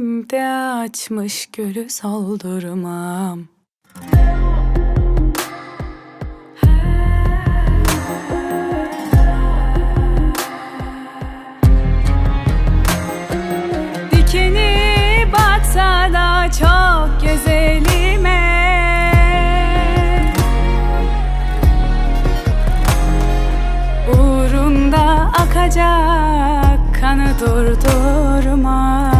Yüreğimde açmış gülü soldurmam Dikeni batsa da çok güzelime Uğrunda akacak kanı durdurmam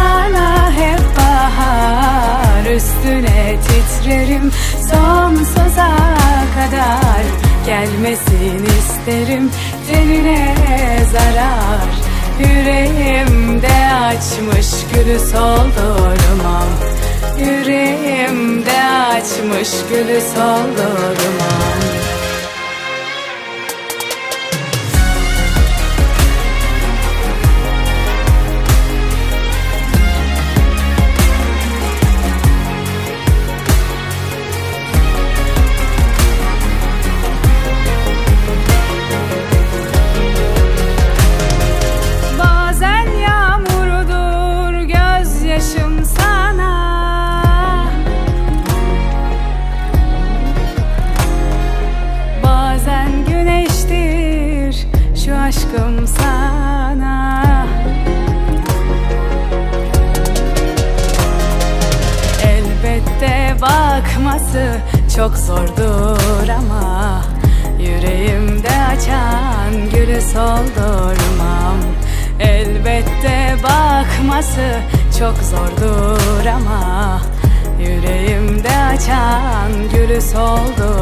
Üstüne titrerim. Sonsuza kadar Gelmesin isterim. Tenine zarar Yüreğimde açmış gülü soldurmam Yüreğimde açmış gülü soldurmam bakması çok zordur ama Yüreğimde açan gülü soldurmam Elbette bakması çok zordur ama Yüreğimde açan gülü soldurmam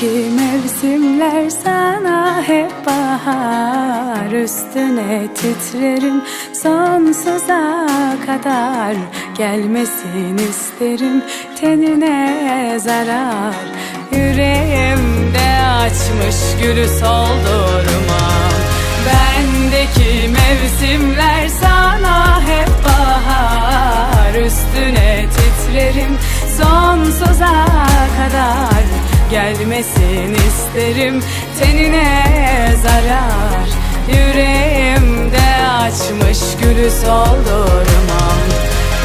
Bendeki mevsimler sana hep bahar. Üstüne titrerim sonsuza kadar. Gelmesin isterim tenine zarar. Yüreğimde açmış gülü soldurmam Bendeki mevsimler sana hep bahar. Üstüne titrerim sonsuza kadar Gelmesin isterim. Tenine zarar Yüreğimde açmış gülü soldurmam.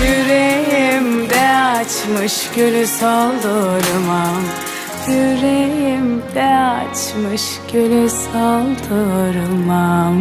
Yüreğimde açmış gülü soldurmam. Yüreğimde açmış gülü soldurmam